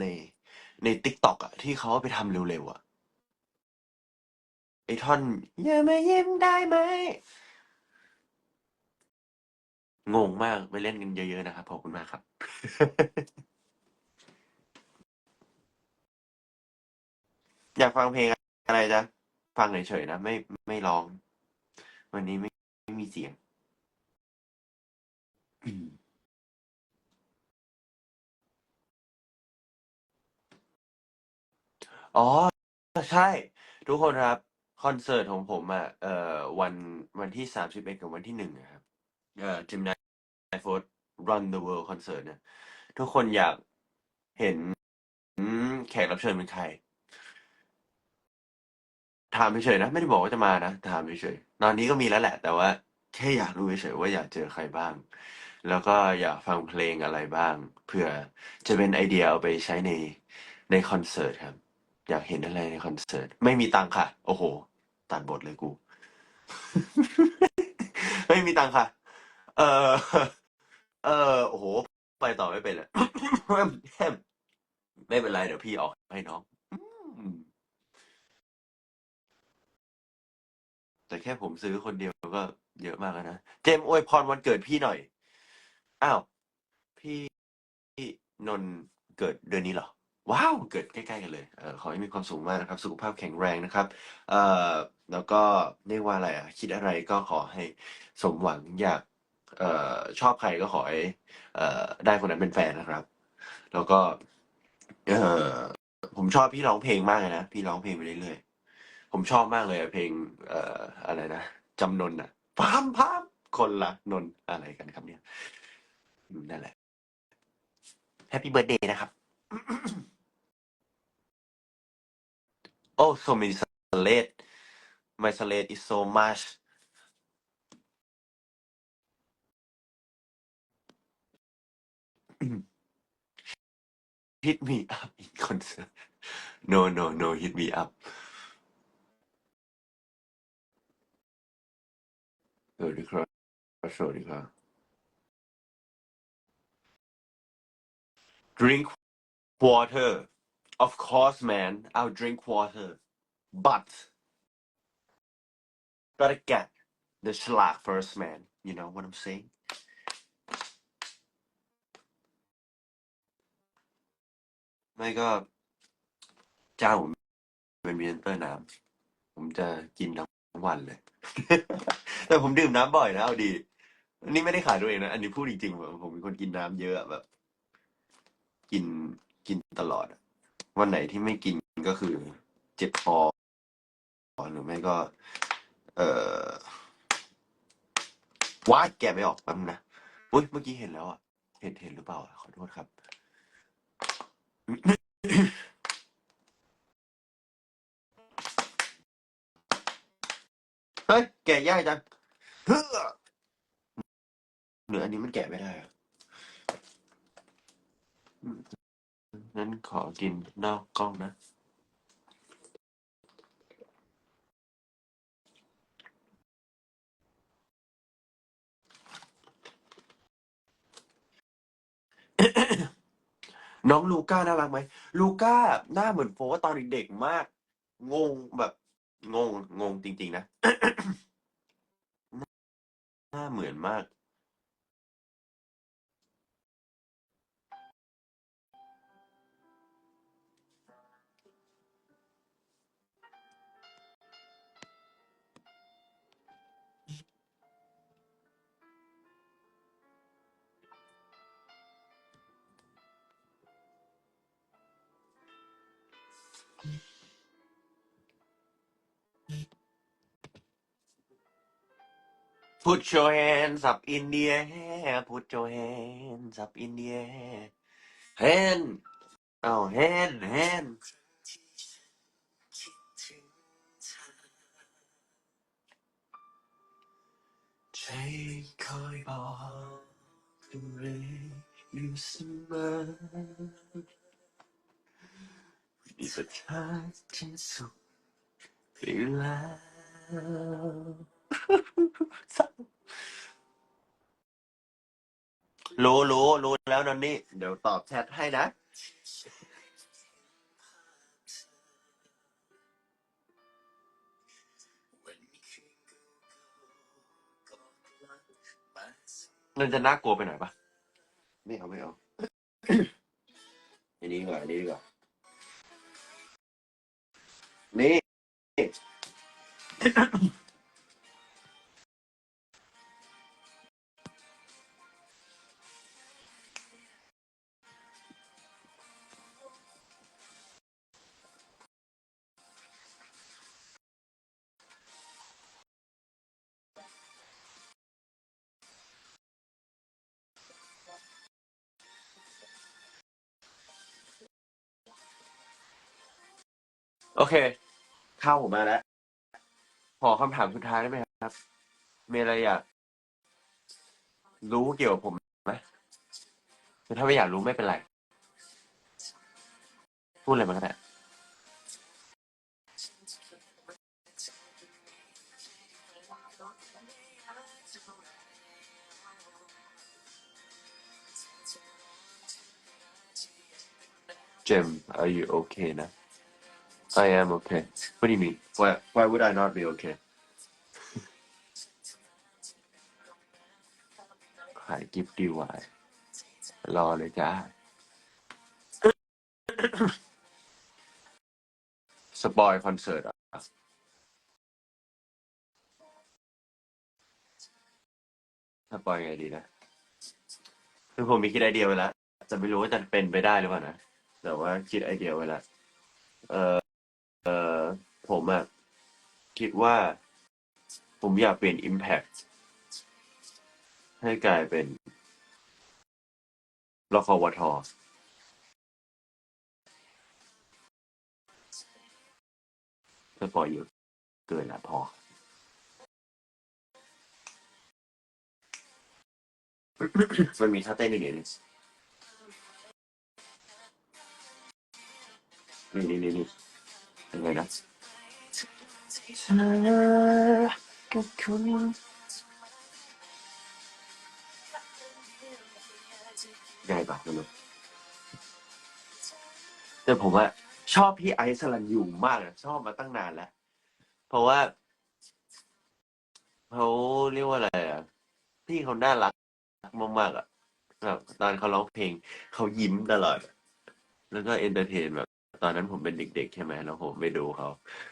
ในในติ๊กต็อกอะที่เขาเอาไปทำเร็วๆอะไอท่อนอย่ามายิ้มได้ไหม งงมากไปเล่นกันเยอะๆนะครับขอบคุณมากครับ อยากฟังเพลงอะไรจ๊ะ ฟังเฉยๆนะ ไม่ไม่ร้อง วันนี้ไม่ไม่มีเสียง อ๋อ ใช่ ทุกคนครับ คอนเสิร์ตของผมอะเอ่อวันวันที่สามสิบเอ็ดกับวันที่หนึ่งนะครับ เอ่อ Gemini Force Run the World Concert เนี่ยทุกคนอยากเห็นแขกรับเชิญเป็นใคร ถามเฉยๆนะ ไม่ได้บอกว่าจะมานะ ถามเฉยๆตอนนี้ก็มีแล้วแหละ แต่ว่าแค่อยากรู้เฉยๆว่าอยากเจอใครบ้าง แล้วก็อยากฟังเพลงอะไรบ้างเผื่อจะเป็นไอเดียเอาไปใช้ในในคอนเสิร์ตครับ อยากเห็นอะไรในคอนเสิร์ต ไม่มีตังค์ค่ะ โอ้โห ตัดบทเลยกู ไม่มีตังค์ค่ะ เออเออโอ้โห ไปต่อไม่เป็นเลยไม่เป็นไร เดี๋ยวพี่ออกให้น้องแต่แค่ผมซื้อคนเดียวก็เยอะมากแล้วนะ เจมอวยพรวันเกิดพี่หน่อย อ้าว พี่นนเกิดเดือนนี้เหรอ ว้าวเกิดใกล้ๆกันเลยเออขอให้มีความสุขมากนะครับ สุขภาพแข็งแรงนะครับเอ่อแล้วก็เรียกว่าอะไรอะคิดอะไรก็ขอให้สมหวังอยากเอ่อชอบใครก็ขอให้เอ่อได้คนนั้นเป็นแฟนนะครับ แล้วก็เอ่อผมชอบพี่ร้องเพลงมากเลยนะพี่ร้องเพลงไปเรื่อยๆผมชอบมากเลยอะเพลงเอ่ออะไรนะจำนนอะพามพามคนละนนอะไรกันครับเนี่ยอืมนั่นแหละแฮปปี้เบิร์ดเดย์นะครับ โอ้ so many salad my salad is so much hit me up in concert no no no hit me up สวัสดีครับสวัสดีครับ drink water of course man I'll drink water but gotta get the schlag first man you know what I'm saying ไม่ก็จ้างผมเป็นพรีเซนเตอร์น้ำผมจะกินทั้งวันเลย แต่ผมดื่มน้ำบ่อยนะเอาดีนนี้ไม่ได้ขายตัวเองนะ อันนี้พูดจริงๆผมผมเป็นคนกินน้ำเยอะอะแบบ กินกินตลอดอะ วันไหนที่ไม่กินก็คือ เจ็บคอหรือไม่ก็ เอ่อว้ายแกะไม่ออกแป๊บนึงนะอุ้ยเมื่อกี้เห็นแล้วอะ เห็นเห็นหรือเปล่า ขอโทษครับ เฮ้ย แกะยากจังเฮ้อหรืออันนี้มันแกะไม่ได้อะ งั้นขอกินนอกกล้องนะน้องลูก้าน่ารักไหมลูก้าหน้าเหมือนโฟตอนเด็กๆมาก งงแบบงงงงจริง ๆ นะ หน้าเหมือนมาก Put your hands up in the air Put your hands up in the air hand เอา hand hand ใจคอยบอกอะไรอยู่เสมอมีประทานที่สุขไปแล้ว รู้รู้รู้แล้วนนนี่ เดี๋ยวตอบแชทให้นะ มันจะน่ากลัวไปหน่อยปะไม่เอาไม่เอา อันนี้ก่อนอันนี้ดีกว่า นี่ เค เข้าผมมาแล้ว ขอคำถามสุดท้ายได้ไหมครับ มีอะไรอยากรู้เกี่ยวกับผมไหมแต่ถ้าไม่อยากรู้ไม่เป็นไร พูดอะไรมาก็ได้ Jem, are you okay now? I am okay. What do you mean? Why why would I not be okay? ขายกิฟต์ดีวายรอเลยจ้า สปอยคอนเสิร์ตอะสปอยไงดีนะ คือผมมีคิดไอเดียไว้แล้วแต่ไม่รู้ว่าจะเป็นไปได้หรือเปล่านะ แต่ว่าคิดไอเดียไว้แล้วเออเออ ผมอะคิดว่า ผมอยากเปลี่ยน Impact ให้กลายเป็นรคอวทสปอยเยอะเกินละพอ มันมีท่าเต้นอยู่นี่นี่นี่นี่นี่ยังไงนะ เธอกับคุณยังไงปะไม่รู้แต่ผมว่าชอบพี่ไอซ์สลันยูมากเลยชอบมาตั้งนานแล้ว เพราะว่าเขาเรียกว่าอะไรอะพี่เขาน่ารักมากๆอะแบบตอนเขาร้องเพลง เขายิ้มตลอด แล้วก็เอนเตอร์เทนแบบ ตอนนั้นผมเป็นเด็ก ๆ ใช่ไหมแล้วผมไปดูเขา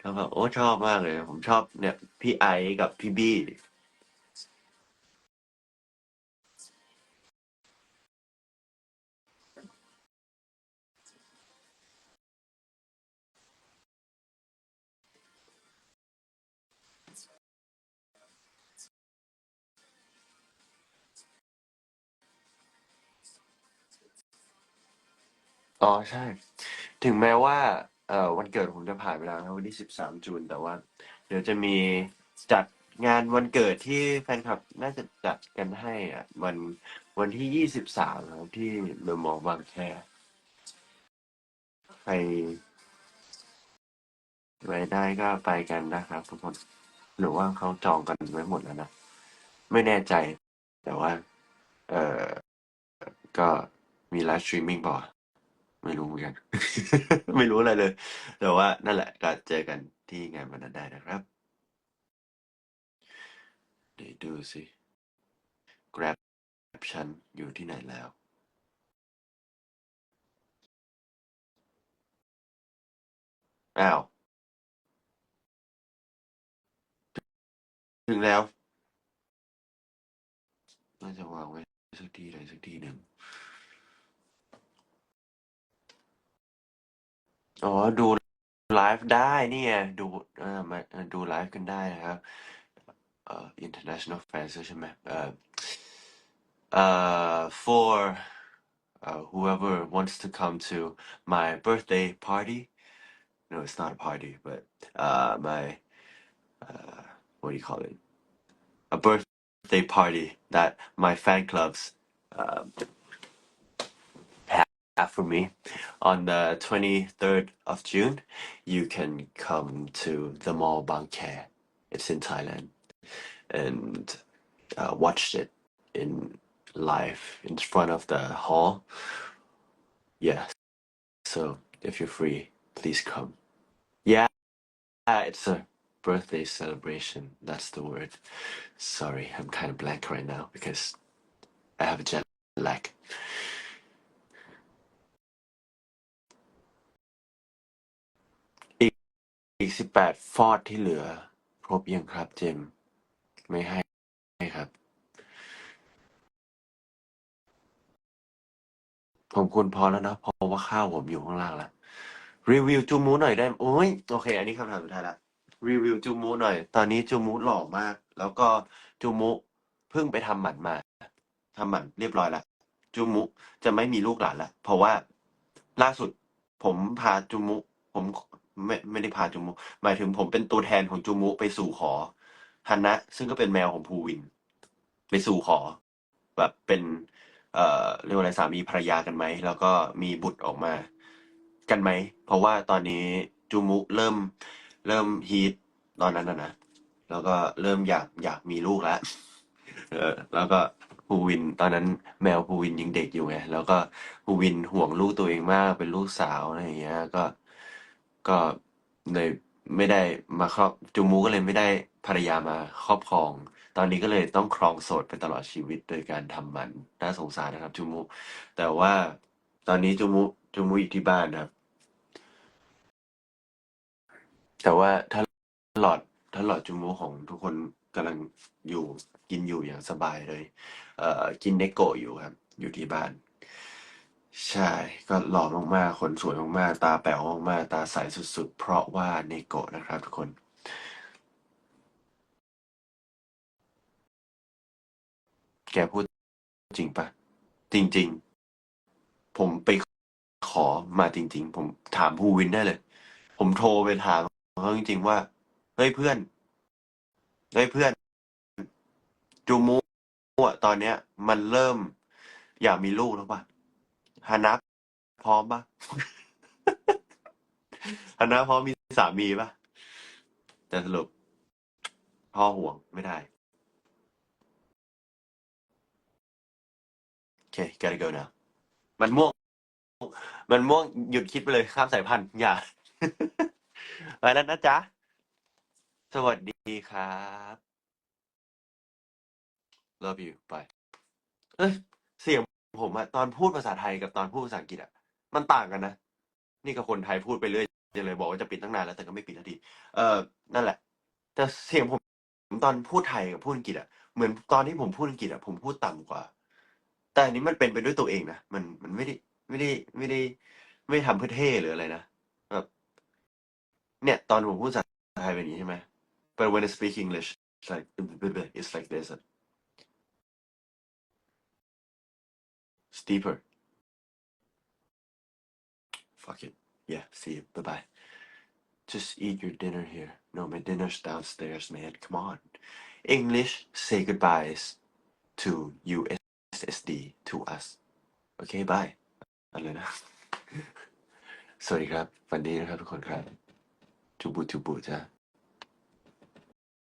แล้วแบบโอ้ชอบมากเลย ผมชอบเนี่ยพี่ไอซ์กับพี่บี้อ๋อใช่ ถึงแม้ว่าเอ่อวันเกิดผมจะผ่านไปแล้วนะวันที่สิบสามจูนแต่ว่า เดี๋ยวจะมีจัดงานวันเกิดที่แฟนคลับน่าจะจัดกันให้อะวันวันที่ยี่สิบสามครับที่เดอะมอลล์บางแคใครไปได้ก็ไปกันนะครับทุกคนหรือว่าเขาจองกันไว้หมดแล้วนะ ไม่แน่ใจ แต่ว่า เออก็มีไลฟ์สตรีมมิ่งป่ะวะ ไม่รู้เหมือนกัน ไม่รู้อะไรเลย แต่ว่านั่นแหละก็เจอกันที่งานวันนั้นได้นะครับ เดี๋ยวดูสิ Grab ฉันอยู่ที่ไหนแล้ว อ้าว ถึงแล้ว น่าจะวางไว้สักที่ใดสักที่หนึ่ง อ๋อ ดูไลฟ์ได้นี่ไงดูเอ่อมาเอ่อดูไลฟ์กันได้นะครับ เอ่อ international fans ใช่ไหมเอ่อเอ่อ for uh, whoever wants to come to my birthday party no it's not a party but uh my uh what do you call it a birthday party that my fan clubs um have for me on the 23rd of June you can come to the mall Bangkok it's in Thailand and uh, watched it in live in front of the hall. Yeah. So if you're free, please come. Yeah, it's a birthday celebration. That's the word. Sorry, I'm kind of blank right now because I have a jet lag อีกสิบแปดฟอดที่เหลือ ครบยังครับ เจม ไม่ให้ให้ครับ ผมควรพอแล้วนะเพราะว่าข้าวผมอยู่ข้างล่างแล้วรีวิวจูมูหน่อยได้โอ้ยโอเค อันนี้คำถามสุดท้ายละรีวิวจูมูหน่อย ตอนนี้จูมูหล่อมาก แล้วก็จูมูเพิ่งไปทำหมันมาทำหมันเรียบร้อยละจูมูจะไม่มีลูกหลานละเพราะว่าล่าสุด ผมพาจูมูผม ไม่ไม่ได้พาจูมูหมายถึงผมเป็นตัวแทนของจูมูไปสู่ขอฮันนะ ซึ่งก็เป็นแมวของภูวิน ไปสู่ขอ แบบเป็น เอ่อเรียกว่าอะไรสามีภรรยากันไหม แล้วก็มีบุตรออกมา กันไหม เพราะว่าตอนนี้จูมุเริ่มเริ่มฮีทตอนนั้นนะนะ แล้วก็เริ่มอยากอยากมีลูกแล้วเออแล้วก็ภูวินตอนนั้นแมวภูวินยังเด็กอยู่ไง แล้วก็ภูวินห่วงลูกตัวเองมากเป็นลูกสาวอะไรอย่างเงี้ย ก็ ก็เลยไม่ได้มาครอบจูมูก็เลยไม่ได้ภรรยามาครอบครอง ตอนนี้ก็เลยต้องครองโสดไปตลอดชีวิตโดยการทำหมันน่าสงสารนะครับ จูมู แต่ว่าตอนนี้จูมูจูมูอยู่ที่บ้านนะครับ แต่ว่าถ้าหลอดถ้าหลอดจูมูของทุกคนกำลังอยู่กินอยู่อย่างสบายเลย เอ่อกินเนโกะอยู่ครับ อยู่ที่บ้าน ใช่ ก็หล่อมากๆ คนสวยมากๆ ตาแป๋วมากๆ ตาใสสุดๆ เพราะว่าเนโกะนะครับทุกคน แกพูดจริงปะจริง ๆ ผมไปขอมาจริง ๆ ผมถามภูวินได้เลย ผมโทรไปถามเขาจริง ๆ ว่า เฮ้ยเพื่อน เฮ้ยเพื่อน จูมูอะตอนเนี้ย มันเริ่ม อยากมีลูกแล้วปะ ฮานะพร้อมปะฮานะพร้อมมีสามีปะแต่สรุป พ่อห่วงไม่ได้ โอเค gotta go now มันม่วง มันม่วงหยุดคิดไปเลยข้ามสายพันธุ์อย่าไปแล้วนะจ๊ะ สวัสดีครับ love you bye เอ้ยเสียง ผมอะตอนพูดภาษาไทยกับตอนพูดภาษาอังกฤษอะมันต่างกันนะ นี่กับคนไทยพูดไปเรื่อยจะเลยบอกว่าจะปิดตั้งนานแล้วแต่ก็ไม่ปิดทันทีเออนั่นแหละ แต่เสียงผมตอนพูดไทยกับพูดอังกฤษอะเหมือนตอนที่ผมพูดอังกฤษอะผมพูดต่ำกว่า แต่อันนี้มันเป็นไปด้วยตัวเองนะมันมันไม่ได้ไม่ได้ไม่ได้ ไม่ได้ทำเพื่อเท่หรืออะไรนะแบบเนี่ย ตอนผมพูดภาษาไทยเป็นอย่างนี้ใช่ไหม but when I speak English it's like it's like this it's deeper fuck it yeah see you bye bye just eat your dinner here no my dinner's downstairs man come on English say goodbyes to USSD to us okay bye อะไรนะ สวัสดีครับวันนี้นะครับทุกคนครับจูบูจูบูจ้า